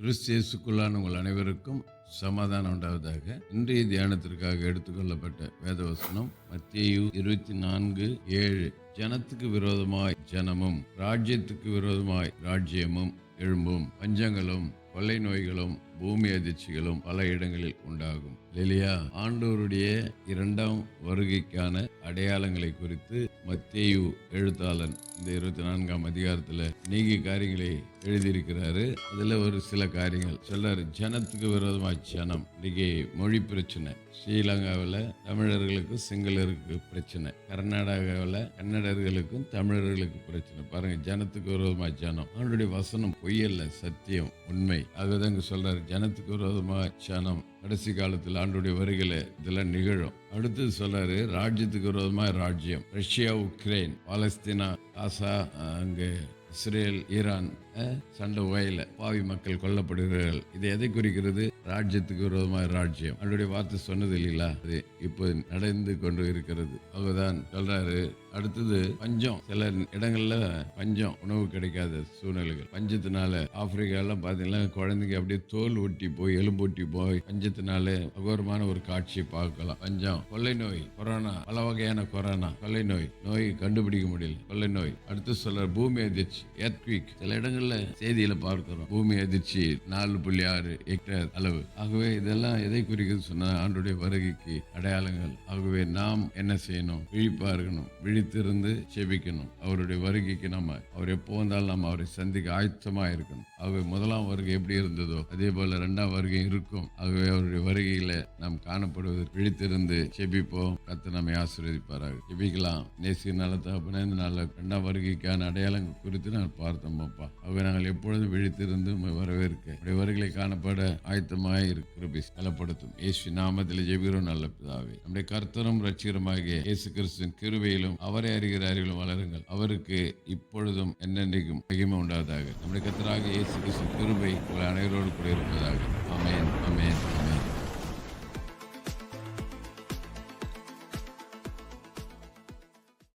கிறிஸ்தியேசுக்குள்ளான உங்கள் அனைவருக்கும் சமாதானம் உண்டாவதாக. இன்றைய தியானத்திற்காக எடுத்துக்கொள்ளப்பட்ட வேதவசனம் மத்தியு இருபத்தி நான்கு ஏழு. ஜனத்துக்கு விரோதமாய் ஜனமும் ராஜ்யத்துக்கு விரோதமாய் ராஜ்யமும் எழும்பும் பஞ்சங்களும் கொள்ளை நோய்களும் பூமி அதிர்ச்சிகளும் பல இடங்களில் உண்டாகும். லெலியா ஆண்டோருடைய இரண்டாம் வருகைக்கான அடையாளங்களை குறித்து மத்தேயு எழுத்தாளன் இந்த இருபத்தி நான்காம் அதிகாரத்தில் நீங்க காரியங்களை எழுதியிருக்கிறாரு. அதுல ஒரு சில காரியங்கள். சொல்றாரு ஜனத்துக்கு விரோதமா ஜனம் இன்னைக்கு மொழி பிரச்சனை. ஸ்ரீலங்காவில் தமிழர்களுக்கு சிங்களருக்கு பிரச்சனை. கர்நாடகாவில் கன்னடர்களுக்கும் தமிழர்களுக்கு பிரச்சனை. பாருங்க ஜனத்துக்கு விரோதமா ஜனம். அவனுடைய வசனம் பொய்யல்ல சத்தியம் உண்மை. அதுதான் சொல்றாரு ஜனத்துக்கு விரோதமாக ஜனம் கடைசி காலத்தில் ஆண்டுடைய வருகையில் இதெல்லாம் நிகழும். அடுத்து சொல்றாரு ராஜ்யத்துக்கு விரோதமாக ராஜ்யம். ரஷ்யா உக்ரைன் பாலஸ்தீனா காசா அங்கே இஸ்ரேல் ஈரான் சண்டை ஓயில பாவி மக்கள் கொல்லப்படுகிறார்கள். இது எதை குறிக்கிறது? ராஜ்யத்துக்கு விரோதமாக ராஜ்யம். அவருடைய வார்த்தை சொன்னது இல்லைங்களா? அது இப்போ நடந்து கொண்டு இருக்கிறது. அவர்தான் சொல்றாரு அடுத்தது பஞ்சம். சில இடங்கள்ல பஞ்சம் உணவு கிடைக்காத சூழ்நிலைகள். பஞ்சத்தினால ஆப்பிரிக்காலாம் பார்த்தீங்கன்னா குழந்தைங்க அப்படியே தோல் ஒட்டி போய் எலும்பொட்டி போய் பஞ்சத்தினால அகோரமான ஒரு காட்சியை பார்க்கலாம். பஞ்சம் கொள்ளை நோய் கொரோனா பல வகையான கொரோனா கொள்ளை நோய். நோய் கண்டுபிடிக்க முடியல கொள்ளை நோய். அடுத்து சொல்ற பூமி அதிர்ச்சி. எர்த்குவிக் சில இடங்கள்ல செய்தியில பார்க்கிறோம். பூமி அதிர்ச்சி நாலு புள்ளி ஆறு ஹெக்டேர் அளவு. ஆகவே இதெல்லாம் எதை குறிக்கிறது சொன்னா ஆண்டுடைய வருகைக்கு அடையாளங்கள். ஆகவே நாம் என்ன செய்யணும்? விழிப்பா இருக்கணும். விழித்திருந்து செபிக்கணும். அவருடைய வருகைக்கு நம்ம அவர் எப்போ வந்தாலும் நம்ம அவரை சந்திக்க ஆயத்தமா இருக்கணும். ஆகவே முதலாம் வருகை எப்படி இருந்ததோ அதே போல இரண்டாம் வருகை இருக்கும். ஆகவே அவருடைய வருகையில நாம் காணப்படுவதற்கு விழித்திருந்து செபிப்போம். கத்து நம்மை ஆசீர்வதிப்பார்கள் செபிக்கலாம் நேசிய நல்ல தகப்பன இந்த நாள் இரண்டாம் வருகைக்கான அடையாளங்கள் குறித்து நான் பார்த்தோம் அப்பா அவை நாங்கள் எப்பொழுதும் விழித்திருந்து வரவேற்க. உடைய வருகளை காணப்பட ஆயத்தமாக இருக்கிற கலப்படுத்தும் இயேசு நாமத்தில் ஜெபிகிறோம் நல்ல பிதாவே. நம்முடைய கர்த்தரும் ரட்சிகரமாகிய இயேசு கிறிஸ்துவின் கிருபையிலும் அவரை அறிகிற அறிவிலும் வளருங்கள். அவருக்கு இப்பொழுதும் என்னென்றைக்கும் மகிமை உண்டாவதாக. நம்முடைய கர்த்தராகிய இயேசு கிறிஸ்து கிருபை உங்கள் அனைவரோடு கூட இருப்பதாக.